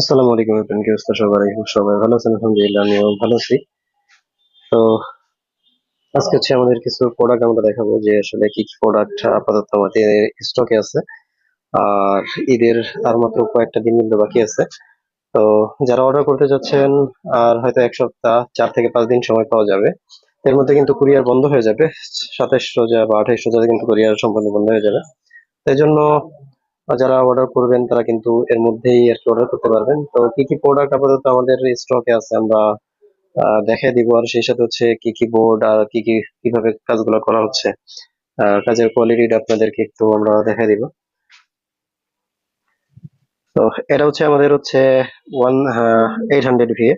আসসালামু আলাইকুম এভরিওয়ান, কি অবস্থা সবার সবাই ভালো আছেন? আলহামদুলিল্লাহ, আমিও ভালো আছি। তো আজকে হচ্ছে আমাদের কিছু প্রোডাক্ট আমরা দেখাবো, যে আসলে কি কি প্রোডাক্ট আপাতত আমাদের স্টকে আছে। আর ঈদের আর মাত্র কয়েকটা দিন কিন্তু বাকি আছে। তো যারা অর্ডার করতে যাচ্ছেন, আর হয়তো এক সপ্তাহ, চার থেকে পাঁচ দিন সময় পাওয়া যাবে, এর মধ্যে কিন্তু কুরিয়ার বন্ধ হয়ে যাবে। সাতাশ রোজা বা আঠাইশ রোজা কিন্তু কুরিয়ার সম্পূর্ণ বন্ধ হয়ে যাবে। তাই জন্য যারা অর্ডার করবেন, তারা কিন্তু এর মধ্যেই আর কি অর্ডার করতে পারবেন। তো কি কি প্রোডাক্ট আপাতত আমাদের স্টকে আছে আমরা দেখাই দিব। আর সেই সাথে হচ্ছে কি কি বোর্ড আর কি কি, কীভাবে কাজগুলো করা হচ্ছে কাজের কোয়ালিটিটা আপনাদেরকে একটু আমরা দেখাই দিব। তো এটা হচ্ছে আমাদের হচ্ছে ওয়ান এইট হান্ড্রেড ভিএ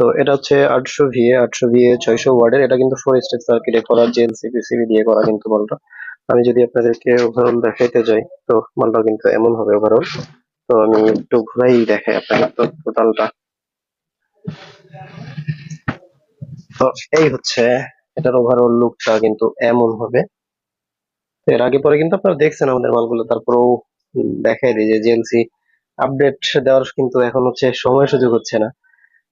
তো এটা হচ্ছে আটশো ভিএ আটশো ভিএ ছয়শো ওয়ার্ডের এটা কিন্তু ফোর স্টেপ সার্কিটে করা জেএলসি পিসিবি দিয়ে করা কিন্তু মালটা। আমি যদি আপনাদেরকে ওভারঅল দেখাইতে যাই, তো মালটা কিন্তু এমন হবে ওভারঅল তো আমি একটু ঘুরাই দেখাই আপনাকে তো টোটালটা তো এই হচ্ছে, এটার ওভারঅল লুকটা কিন্তু এমন হবে। এর আগে পরে কিন্তু আপনারা দেখছেন আমাদের মালগুলো, তারপরেও দেখাই দিই যে জেএলসি আপডেট দেওয়ার কিন্তু এখন হচ্ছে সময় সুযোগ হচ্ছে না।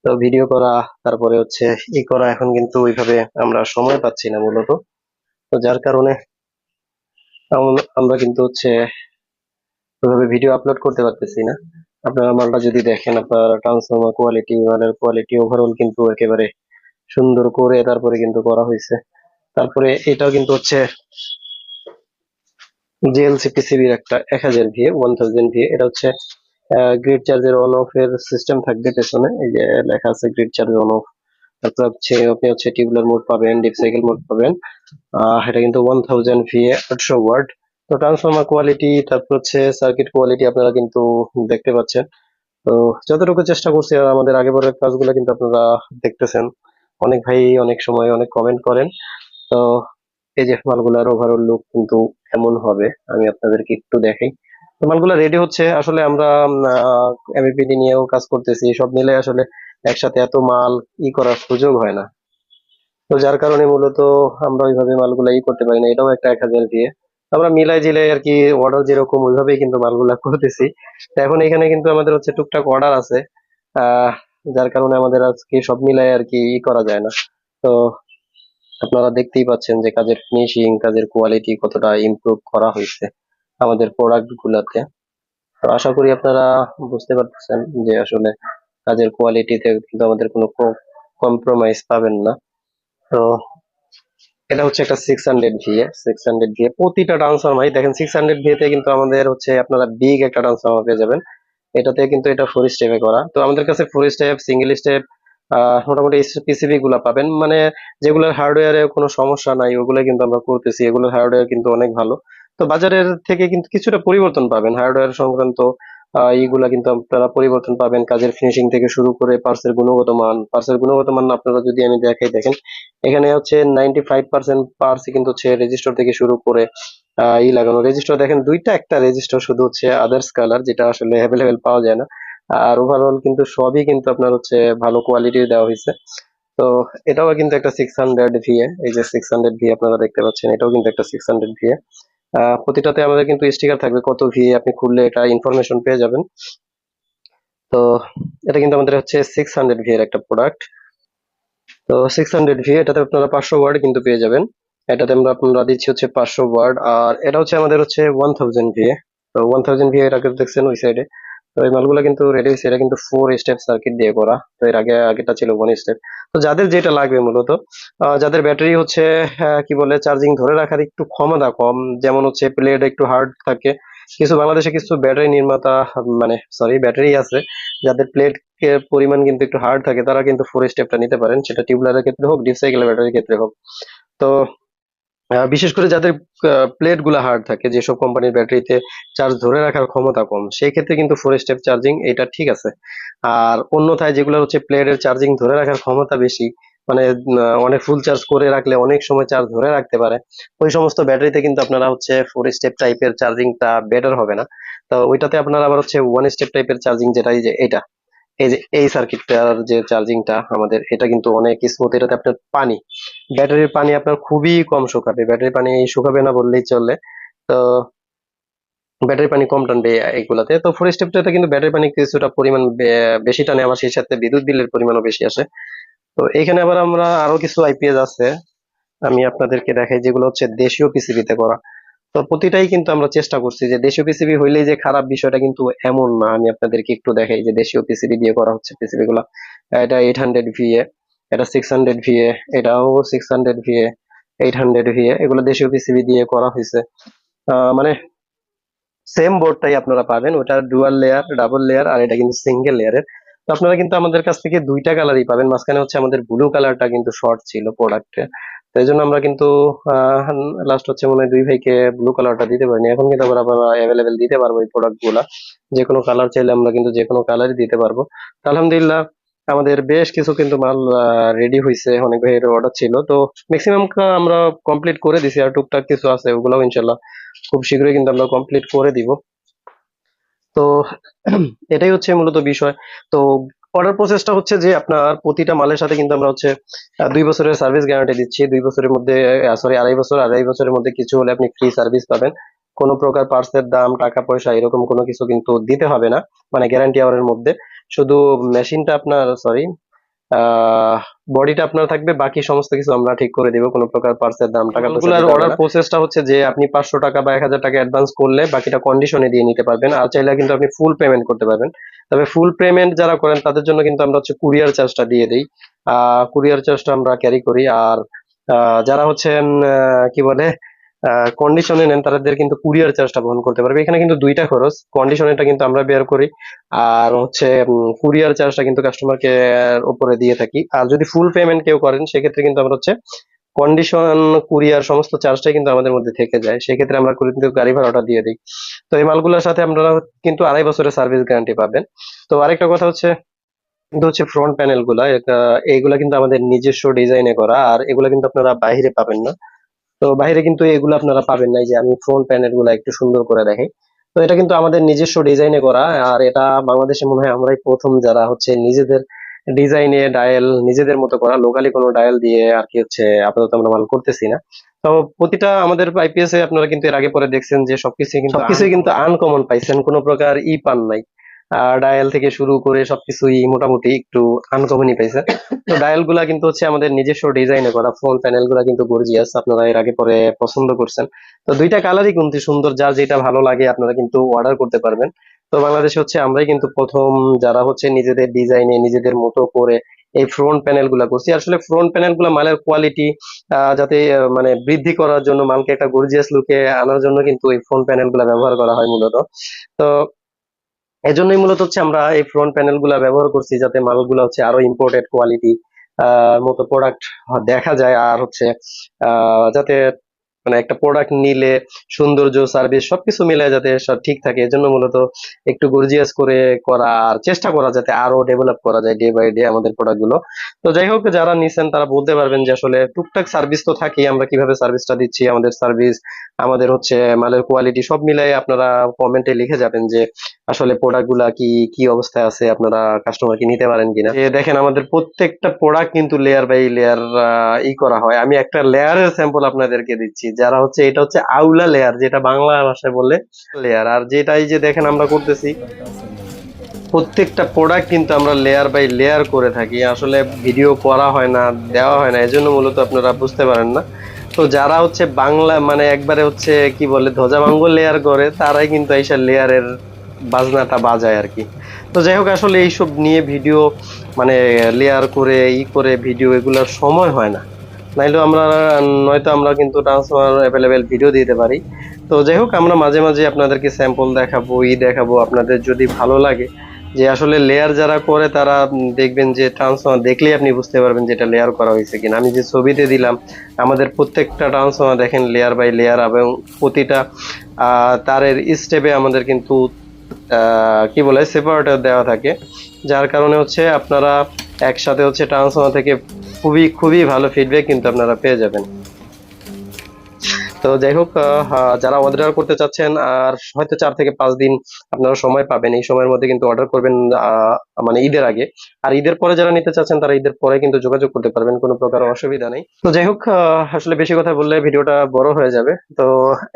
তো ভিডিও করা, তারপরে হচ্ছে ই করা, এখন কিন্তু ওইভাবে আমরা সময় পাচ্ছি না মূলত। তো যার কারণে আমরা কিন্তু হচ্ছে ওইভাবে ভিডিও আপলোড করতে পারতেছি না। আপনারা মালটা যদি দেখেন, আপনার ট্রান্সফর্মার কোয়ালিটি মালের কোয়ালিটি ওভারঅল কিন্তু একেবারে সুন্দর করে তারপরে কিন্তু করা হয়েছে। তারপরে এটাও কিন্তু হচ্ছে জিএলসি পিসিবির একটা এক হাজার ভিএ ওয়ান থাউজেন্ড ভিএ এটা হচ্ছে গ্রিড চার্জের অন অফ এর সিস্টেম থাকবে পেছনে। এই যে লেখা আছে গ্রিড চার্জ অন অফ তারপর হচ্ছে আপনি হচ্ছে টিউবুলার মোড পাবেন ডিপ সাইকেল মোড পাবেন। এটা কিন্তু ওয়ান থাউজেন্ড ভিএ আটশো ওয়ার্ড তো ট্রান্সফর্মার কোয়ালিটি তারপর হচ্ছে সার্কিট কোয়ালিটি আপনারা কিন্তু দেখতে পাচ্ছেন। তো যতটুকু চেষ্টা করছি আমাদের আগে পরের কাজগুলো কিন্তু আপনারা দেখতেছেন। অনেক ভাই অনেক সময় অনেক কমেন্ট করেন। তো এই যে মালগুলার ওভারঅল লুক কিন্তু এমন হবে, আমি আপনাদেরকে একটু দেখাই। মালগুলা রেডি হচ্ছে। আসলে আমরা এমএপিডি নিয়েও কাজ করতেছি। সব মিলে আসলে একসাথে এত মাল ই করার সুযোগ হয় না। তো যার কারণে মূলত আমরা ওইভাবে মালগুলা ই করতে পারি না, এটাও একটা এক হাজার দিয়ে। আমরা মিলাই জিলাই আর কি অর্ডার যেরকম, ওইভাবেই কিন্তু মালগুলা করতেছি। এখন এখানে কিন্তু আমাদের হচ্ছে টুকটাক অর্ডার আছে। যার কারণে আমাদের আজকে সব মিলাই আর কি ই করা যায় না। তো আপনারা দেখতেই পাচ্ছেন যে কাজের ফিনিশিং কাজের কোয়ালিটি কতটা ইমপ্রুভ করা হয়েছে আমাদের প্রোডাক্ট গুলাতে। আশা করি আপনারা বুঝতে পারতেছেন যে আসলে কাজের কোয়ালিটিতে কিন্তু আমাদের কোনো কম্প্রোমাইজ পাবেন না। তো এটা হচ্ছে একটা six hundred VA six hundred VA প্রতিটা ট্রান্সফরমার দেখেন সিক্স হান্ড্রেড ভিএতে কিন্তু আমাদের হচ্ছে আপনারা বিগ একটা ট্রান্সফরমার পেয়ে যাবেন। এটাতে কিন্তু এটা ফোর স্টেপে করা। তো আমাদের কাছে ফোর স্টেপ সিঙ্গেল স্টেপ মোটামুটি পিসিবি গুলা পাবেন। মানে যেগুলোর হার্ডওয়্যারে কোনো সমস্যা নাই ওগুলো কিন্তু আমরা করতেছি। এগুলোর হার্ডওয়্যার কিন্তু অনেক ভালো। তো বাজারের থেকে কিন্তু কিছুটা পরিবর্তন পাবেন। হার্ডওয়্যার সংক্রান্ত এইগুলা কিন্তু আপনারা পরিবর্তন পাবেন। কাজের ফিনিশিং থেকে শুরু করে পার্সের গুণগত মান। পার্সের গুণগত মান আপনারা যদি আমি দেখাই, দেখেন, এখানে হচ্ছে নাইনটি ফাইভ পার্সেন্ট পার্স কিন্তু হচ্ছে রেজিস্টার থেকে শুরু করে ই লাগানো। রেজিস্টার দেখেন, দুইটা একটা রেজিস্টার শুধু হচ্ছে আদার্স কালার যেটা আসলে অ্যাভেলেবেল পাওয়া যায় না। আর ওভারঅল কিন্তু সবই কিন্তু আপনার হচ্ছে ভালো কোয়ালিটির দেওয়া হয়েছে। তো এটাও কিন্তু একটা সিক্স হান্ড্রেড ভিএ এই যে সিক্স হান্ড্রেড ভি আপনারা দেখতে পাচ্ছেন, এটাও কিন্তু একটা সিক্স হান্ড্রেড ভিএ প্রতিটাতে আমাদের কিন্তু স্টিকার থাকবে, কত ভি আপনি খুললে এটা ইনফরমেশন পেয়ে যাবেন। তো এটা কিন্তু আমাদের হচ্ছে সিক্স হান্ড্রেড ভি এর একটা প্রোডাক্ট তো সিক্স হান্ড্রেড ভি এটাতে আপনারা পাঁচশো ওয়ার্ড কিন্তু পেয়ে যাবেন। এটাতে আমরা আপনারা দিচ্ছি হচ্ছে পাঁচশো ওয়ার্ড আর এটা হচ্ছে আমাদের হচ্ছে ওয়ান থাউজেন্ড ভি তো ওয়ান থাউজেন্ড ভি এর আগে দেখছেন ওই সাইডে তো এই মালগুলো কিন্তু রেডি হয়েছে। এটা কিন্তু ফোর স্টেপ সার্কিট দিয়ে করা। তো এর আগে আগেটা ছিল ওয়ান স্টেপ তো যাদের যেটা লাগবে মূলত যাদের ব্যাটারি হচ্ছে কি বলে চার্জিং ধরে রাখার একটু ক্ষমতা কম, যেমন হচ্ছে প্লেট একটু হার্ড থাকে, কিছু বাংলাদেশে কিছু ব্যাটারি নির্মাতা মানে সরি ব্যাটারি আছে, যাদের প্লেট পরিমাণ কিন্তু একটু হার্ড থাকে, তারা কিন্তু ফোর স্টেপটা নিতে পারেন। সেটা টিউবলারের ক্ষেত্রে হোক ডিপ সাইকেলের ব্যাটারির ক্ষেত্রে হোক। তো বিশেষ করে যাদের প্লেটগুলা হার্ড থাকে, যেসব কোম্পানির ব্যাটারিতে চার্জ ধরে রাখার ক্ষমতা কম, সেই ক্ষেত্রে কিন্তু ফোর স্টেপ চার্জিং এটা ঠিক আছে। আর অন্যথায় যেগুলো হচ্ছে প্লেটের চার্জিং ধরে রাখার ক্ষমতা বেশি মানে অনেক ফুল চার্জ করে রাখলে অনেক সময় চার্জ ধরে রাখতে পারে, ওই সমস্ত ব্যাটারিতে কিন্তু আপনারা হচ্ছে ফোর স্টেপ টাইপের চার্জিংটা বেটার হবে না। তো ওইটাতে আপনারা আবার হচ্ছে ওয়ান স্টেপ টাইপের চার্জিং যেটা এই যে, এটা। এই যে, এই সার্কিটটার যে চার্জিংটা আমাদের, এটা কিন্তু অনেক স্মুথ এটাতে আপনার পানি, ব্যাটারির পানি আপনার খুবই কম শুকাবে। ব্যাটারির পানি শুকাবে না বললেই চলে। তো ব্যাটারি পানি কম টানবে এইগুলাতে। তো ফোর স্টেপটাতে কিন্তু ব্যাটারি পানি কিছুটা পরিমাণ বেশি টানে, আবার সেই সাথে বিদ্যুৎ বিলের পরিমাণও বেশি আসে। তো এখানে আবার আমরা আরও কিছু আইপিএস আছে। আমি আপনাদেরকে দেখাই, যেগুলো হচ্ছে দেশীয় পিসিবিতে করা। তো প্রতিটাই কিন্তু আমরা চেষ্টা করছি যে দেশীয় পিসিবি হইলেই যে খারাপ বিষয়টা কিন্তু এমন না। আমি আপনাদেরকে একটু দেখাই যে দেশীয় পিসিবি দিয়ে করা হচ্ছে পিসিবি গুলা। এটা এইট হান্ড্রেড ভিএ এটা সিক্স হান্ড্রেড ভিএ এটাও six hundred VA eight hundred VA এগুলো দেশীয় পিসিবি দিয়ে করা হয়েছে মানে সেম বোর্ডটাই আপনারা পাবেন, ওটা ডুয়াল লেয়ার ডাবল লেয়ার আর এটা কিন্তু সিঙ্গেল লেয়ারের তো আপনারা কিন্তু আমাদের কাছ থেকে দুইটা কালারই পাবেন, মাঝখানে হচ্ছে আমাদের ব্লু কালারটা কিন্তু শর্ট ছিল প্রোডাক্টে তো এই জন্য আমরা কিন্তু লাস্ট হচ্ছে মনে হয় দুই ভাইকে ব্লু কালারটা দিতে পারিনি। এখন কিন্তু আবার আমরা অ্যাভেলেবেল দিতে পারব এই প্রোডাক্টগুলা। যে কোনো কালার চাইলে আমরা কিন্তু যে কোনো কালারই দিতে পারব। আলহামদুলিল্লাহ আমাদের বেশ কিছু কিন্তু মাল রেডি হয়েছে অনেক ভাইয়ের অর্ডার ছিল। তো ম্যাক্সিমাম আমরা কমপ্লিট করে দিছি। আর টুকটাক কিছু আছে, ওগুলোও ইনশাল্লাহ খুব শীঘ্রই কিন্তু আমরা কমপ্লিট করে দিব। তো এটাই হচ্ছে মূলত বিষয়। তো অর্ডার প্রসেসটা হচ্ছে যে আপনার প্রতিটা মালের সাথে কিন্তু আমরা হচ্ছে দুই বছরের সার্ভিস গ্যারান্টি দিচ্ছি। দুই বছরের মধ্যে সরি আড়াই বছর, আড়াই বছরের মধ্যে কিছু হলে আপনি ফ্রি সার্ভিস পাবেন। কোনো প্রকার পার্সের দাম, টাকা পয়সা এরকম কোনো কিছু কিন্তু দিতে হবে না মানে গ্যারান্টি আওয়ারের মধ্যে। শুধু মেশিনটা আপনার সরি বডিটা আপনার থাকবে বাকি সমস্ত কিছু আমরা ঠিক করে দিব কোনো প্রকার পার্সের দাম টাকা পয়সা অর্ডার প্রসেসটা হচ্ছে যে আপনি পাঁচশো টাকা বা এক হাজার টাকা অ্যাডভান্স করলে বাকিটা কন্ডিশনে দিয়ে নিতে পারবেন। আর চাইলে কিন্তু আপনি ফুল পেমেন্ট করতে পারবেন। তবে ফুল পেমেন্ট যারা করেন তাদের জন্য কিন্তু আমরা হচ্ছে কুরিয়ার চার্জটা দিয়ে দিই। কুরিয়ার চার্জটা আমরা ক্যারি করি। আর আহ, যারা হচ্ছে উম, আহ, কি বলে কন্ডিশনে নেন, তাদের কিন্তু কুরিয়ার চার্জটা বহন করতে পারবে। এখানে কিন্তু দুইটা খরচ। কন্ডিশনেরটা কিন্তু আমরা বের করি। আর হচ্ছে কুরিয়ার চার্জটা কিন্তু কাস্টমারকে উপরে দিয়ে থাকি। আর যদি ফুল পেমেন্ট কেউ করেন, সেক্ষেত্রে কিন্তু আমরা হচ্ছে কন্ডিশন কুরিয়ার সমস্ত চার্জটাই কিন্তু আমাদের মধ্যে থেকে যায়। সেক্ষেত্রে আমরা কিন্তু গাড়ি ভাড়াটা দিয়ে দিই। তো এই মালগুলোর সাথে আপনারা কিন্তু আড়াই বছরের সার্ভিস গ্যারান্টি পাবেন। তো আরেকটা কথা হচ্ছে, কিন্তু হচ্ছে ফ্রন্ট প্যানেলগুলা, এটা, এইগুলা কিন্তু আমাদের নিজস্ব ডিজাইনে করা। আর এগুলা কিন্তু আপনারা বাইরে পাবেন না। তো বাইরে কিন্তু এগুলো আপনারা পাবেন না যে আমি ফ্রন্ট প্যানেলগুলা একটু সুন্দর করে দেখে। তো এটা কিন্তু আমাদের নিজস্ব ডিজাইনে করা আর এটা বাংলাদেশে মনে হয় আমরাই প্রথম যারা হচ্ছে নিজেদের ডিজাইনে ডায়াল নিজেদের মতো করা লোকালি কোনো ডায়াল দিয়ে আর কি হচ্ছে আপাতত আমরা মাল করতেছি না। তো প্রতিটা আমাদের আইপিএস এ আপনারা কিন্তু এর আগে পরে দেখছেন যে সবকিছু কিন্তু সবকিছু কিন্তু আনকমন পাইছেন কোনো প্রকার ই পান নাই। ডায়াল থেকে শুরু করে সবকিছুই মোটামুটি একটু আনকমনই পাইছে। তো ডায়ালগুলা কিন্তু হচ্ছে আমাদের নিজস্ব ডিজাইনে করা ফ্রন্ট প্যানেলগুলা কিন্তু গর্জিয়াস আপনারা এর আগে পরে পছন্দ করছেন। তো দুইটা কালারই কিন্তু সুন্দর, যার যেটা ভালো লাগে আপনারা কিন্তু অর্ডার করতে পারবেন। তো বাংলাদেশে হচ্ছে আমরাই কিন্তু প্রথম যারা হচ্ছে নিজেদের ডিজাইনে নিজেদের মতো করে এই ফ্রন্ট প্যানেলগুলা করছি। আসলে ফ্রন্ট প্যানেলগুলা মালের কোয়ালিটি যাতে মানে বৃদ্ধি করার জন্য, মালকে একটা গর্জিয়াস লুকে আনার জন্য কিন্তু এই ফ্রন্ট প্যানেলগুলা ব্যবহার করা হয় মূলত। তো এজন্যই মূলত হচ্ছে আমরা এই ফ্রন্ট প্যানেলগুলা ব্যবহার করছি যাতে মালগুলো হচ্ছে আরও ইম্পোর্টেড কোয়ালিটি মতো প্রোডাক্ট দেখা যায় আর হচ্ছে যাতে মানে একটা প্রোডাক্ট নিলে সৌন্দর্য সার্ভিস সবকিছু মিলে যাতে সব ঠিক থাকে, এজন্য মূলত একটু গর্জিয়াস করে করার চেষ্টা করা যাতে আরও ডেভেলপ করা যায় ডে বাই ডে আমাদের প্রোডাক্টগুলো। তো যাই হোক, যারা নিছেন তারা বলতে পারবেন যে আসলে টুকটাক সার্ভিস তো থাকেই, আমরা কীভাবে সার্ভিসটা দিচ্ছি, আমাদের সার্ভিস আমাদের হচ্ছে মালের কোয়ালিটি সব মিলাই আপনারা কমেন্টে লিখে যাবেন যে আসলে প্রোডাক্টগুলা কি কি অবস্থায় আছে, আপনারা কাস্টমার কি নিতে পারেন কিনা। দেখেন, আমাদের প্রত্যেকটা প্রোডাক্ট কিন্তু লেয়ার বাই লেয়ার ই করা হয়। আমি একটা লেয়ারের স্যাম্পল আপনাদেরকে দিচ্ছি। যারা হচ্ছে, এটা হচ্ছে আউলা লেয়ার যেটা বাংলা ভাষায় বললে লেয়ার আর যেটা এই যে দেখেন আমরা করতেছি, প্রত্যেকটা প্রোডাক্ট কিন্তু আমরা লেয়ার বাই লেয়ার করে থাকি। আসলে ভিডিও করা হয় না, দেওয়া হয় না, এজন্য মূলত আপনারা বুঝতে পারেন না। তো যারা হচ্ছে বাংলা মানে একবারে হচ্ছে কি বলে ধ্বজাভঙ্গ লেয়ার করে, তারাই কিন্তু এইসব লেয়ারের বাজনাটা বাজায় আর কি। তো যাই হোক, আসলে এইসব নিয়ে ভিডিও মানে লেয়ার করে, ই করে ভিডিও এগুলোর সময় হয় না। নাইলেও আমরা নয়তো আমরা কিন্তু ট্রান্সফার অ্যাভেলেবেল ভিডিও দিতে পারি। তো যাই হোক, আমরা মাঝে মাঝে আপনাদেরকে স্যাম্পল দেখাবো, ই দেখাবো, আপনাদের যদি ভালো লাগে যে আসলে লেয়ার যারা করে তারা দেখবেন যে ট্রান্সফর্মার দেখলেই আপনি বুঝতে পারবেন যে এটা লেয়ার করা হয়েছে কিনা। আমি যে ছবিতে দিলাম, আমাদের প্রত্যেকটা ট্রান্সফর্মার দেখেন লেয়ার বাই লেয়ার এবং প্রতিটা তারের স্টেপে আমাদের কিন্তু কি বলে সেপারেটর দেওয়া থাকে। যার কারণে হচ্ছে আপনারা একসাথে হচ্ছে ট্রান্সফর্মার থেকে খুবই খুবই ভালো ফিডব্যাক কিন্তু আপনারা পেয়ে যাবেন। তো যাই হোক যারা অর্ডার করতে চাচ্ছেন, আর হয়তো চার থেকে পাঁচ দিন আপনারা সময় পাবেন, এই সময়ের মধ্যে কিন্তু অর্ডার করবেন মানে ঈদের আগে। আর ঈদের পরে যারা নিতে চাচ্ছেন, তারা ঈদের পরে কিন্তু যোগাযোগ করতে পারবেন, কোনো প্রকার অসুবিধা নেই। তো যাই হোক আসলে বেশি কথা বললে ভিডিওটা বড় হয়ে যাবে। তো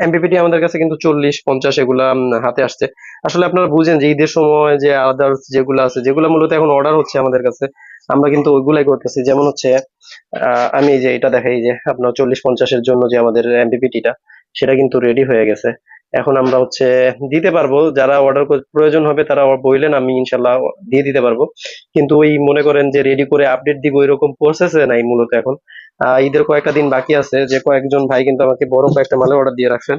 এমপিপিটি আমাদের কাছে কিন্তু চল্লিশ, পঞ্চাশ এগুলা হাতে আসছে। আসলে আপনারা বুঝেন যে ঈদের সময় যে আদার্স যেগুলো আছে, যেগুলো মূলত এখন অর্ডার হচ্ছে আমাদের কাছে আমরা কিন্তু ওইগুলাই করতেছি। যেমন হচ্ছে আমি যে এটা দেখাই যে আপনার চল্লিশ পঞ্চাশের জন্য যে আমাদের এমপিপিটিটা সেটা কিন্তু রেডি হয়ে গেছে। এখন আমরা হচ্ছে দিতে পারব, যারা অর্ডার প্রয়োজন হবে তারা বললেন আমি ইনশাল্লাহ দিয়ে দিতে পারব। কিন্তু ওই মনে করেন যে রেডি করে আপডেট দিব এরকম প্রসেসে নাই মূলত এখন। ঈদের কয়েকটা দিন বাকি আছে, যে কয়েকজন ভাই কিন্তু আমাকে বড় কয়েকটা মালের অর্ডার দিয়ে রাখছেন।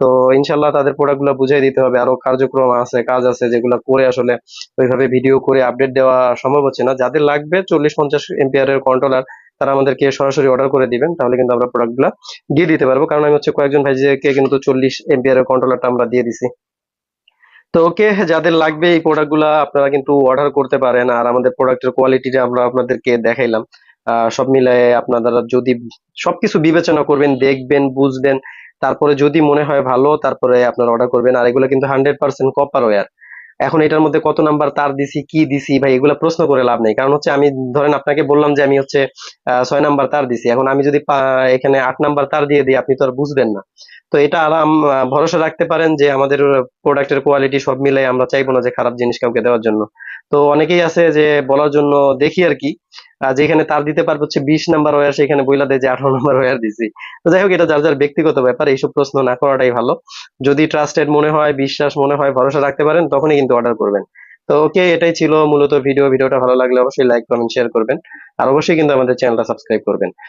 তো ইনশাল্লাহ তাদের প্রোডাক্টগুলো বুঝিয়ে দিতে হবে। আরও কার্যক্রম আছে, কাজ আছে যেগুলো করে আসলে ওইভাবে ভিডিও করে আপডেট দেওয়া সম্ভব হচ্ছে না। যাদের লাগবে চল্লিশ পঞ্চাশ এমপিআর এর কন্ট্রোলার তারা আমাদেরকে সরাসরি অর্ডার করে দিবেন, তাহলে কিন্তু আমরা প্রোডাক্টগুলা দিয়ে দিতে পারব। কারণ আমি হচ্ছে কয়েকজন ভাইকে কিন্তু চল্লিশ এমপিআর এর কন্ট্রোলারটা আমরা দিয়ে দিছি। তো ওকে, যাদের লাগবে এই প্রোডাক্টগুলা, আপনারা কিন্তু অর্ডার করতে পারেন। আর আমাদের প্রোডাক্টের কোয়ালিটিটা আমরা আপনাদেরকে দেখাইলাম। সব মিলায়ে আপনারা যদি সবকিছু বিবেচনা করবেন, দেখবেন, বুঝবেন তারপরে যদি মনে হয় ভালো, তারপরে আপনারা অর্ডার করবেন। আর এগুলো কিন্তু হান্ড্রেড পার্সেন্ট কপার ওয়ার এখন এটার মধ্যে কত নাম্বার তার দিছি, কি দিছি, ভাই, এগুলো প্রশ্ন করে লাভ নেই। কারণ হচ্ছে আমি, ধরেন আপনাকে বললাম যে আমি হচ্ছে ছয় নাম্বার তার দিছি। এখন আমি যদি এখানে আট নাম্বার তার দিয়ে দিই, আপনি তো আর বুঝবেন না। তো এটা আরাম ভরসা রাখতে পারেন যে আমাদের প্রোডাক্টের কোয়ালিটি সব মিলাই আমরা চাইব না যে খারাপ জিনিস কাউকে দেওয়ার জন্য। তো অনেকেই আছে যে বলার জন্য দেখি আর কি। যেখানে তার দিতে পারব হচ্ছে বিশ নাম্বার ওয়ার সেখানে বইলা দেয় যে আঠারো নাম্বার ওয়ার দিছি। তো যাই হোক, এটা যার যার ব্যক্তিগত ব্যাপার, এইসব প্রশ্ন না করাটাই ভালো। যদি ট্রাস্টেড মনে হয়, বিশ্বাস মনে হয়, ভরসা রাখতে পারেন, তখনই কিন্তু অর্ডার করবেন। তো ওকে, এটাই ছিল মূলত ভিডিও ভিডিওটা ভালো লাগলে অবশ্যই লাইক কমেন্ট শেয়ার করবেন। আর অবশ্যই কিন্তু আমাদের চ্যানেলটা সাবস্ক্রাইব করবেন।